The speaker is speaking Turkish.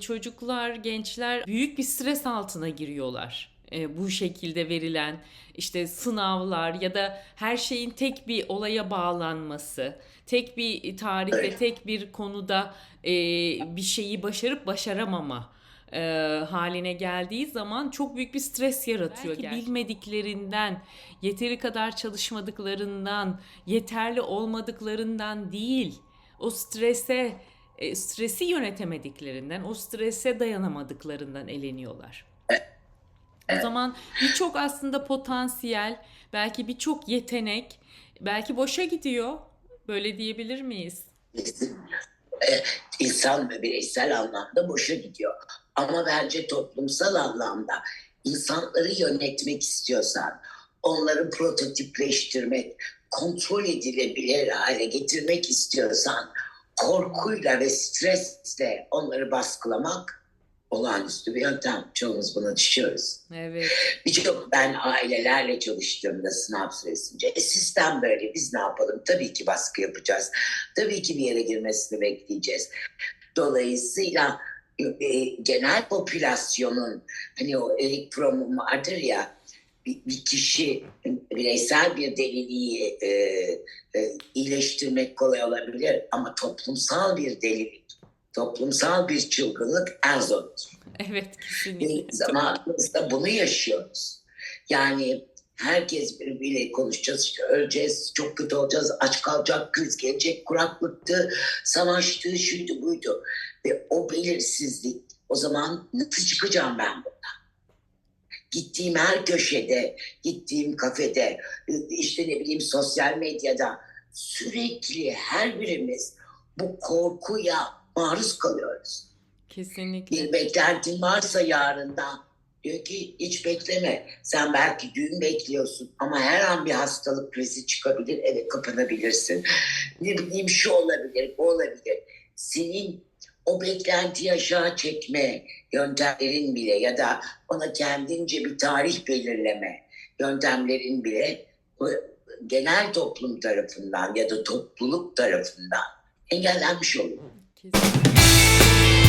Çocuklar, gençler büyük bir stres altına giriyorlar. E, bu şekilde verilen işte sınavlar ya da her şeyin tek bir olaya bağlanması, tek bir tarihte, tek bir konuda e, bir şeyi başarıp başaramama e, haline geldiği zaman çok büyük bir stres yaratıyor. Belki gerçekten. bilmediklerinden, yeteri kadar çalışmadıklarından, yeterli olmadıklarından değil, o strese e, stresi yönetemediklerinden, o strese dayanamadıklarından eleniyorlar. O zaman birçok aslında potansiyel, belki birçok yetenek belki boşa gidiyor. Böyle diyebilir miyiz? insan ve bireysel anlamda boşa gidiyor. Ama bence toplumsal anlamda insanları yönetmek istiyorsan, onları prototipleştirmek, kontrol edilebilir hale getirmek istiyorsan, korkuyla ve stresle onları baskılamak olağanüstü bir yöntem. Çoğumuz buna düşüyoruz. Evet. Birçok ben ailelerle çalıştığımda sınav süresince e, sistem böyle biz ne yapalım tabii ki baskı yapacağız. Tabii ki bir yere girmesini bekleyeceğiz. Dolayısıyla e, genel popülasyonun hani o Eric Fromm'un vardır ya bir, bir kişi bireysel bir deliliği e, e, iyileştirmek kolay olabilir ama toplumsal bir delilik, toplumsal bir çılgınlık en zorudur. Evet kesinlikle. Zamanımızda bunu yaşıyoruz. Yani herkes birbiriyle konuşacağız, işte öleceğiz, çok kötü olacağız, aç kalacak, kriz gelecek, kuraklıktı, savaştı, şuydu buydu. Ve o belirsizlik, o zaman nasıl çıkacağım ben buradan? Gittiğim her köşede, gittiğim kafede, işte ne bileyim sosyal medyada sürekli her birimiz bu korkuya maruz kalıyoruz Kesinlikle. bir beklentin varsa yarından diyor ki hiç bekleme. Sen belki düğün bekliyorsun ama her an bir hastalık krizi çıkabilir eve kapanabilirsin. Ne bileyim şu olabilir bu olabilir. Senin o beklentiyi aşağı çekme yöntemlerin bile ya da ona kendince bir tarih belirleme yöntemlerin bile genel toplum tarafından ya da topluluk tarafından engellenmiş oluyor. Kesinlikle.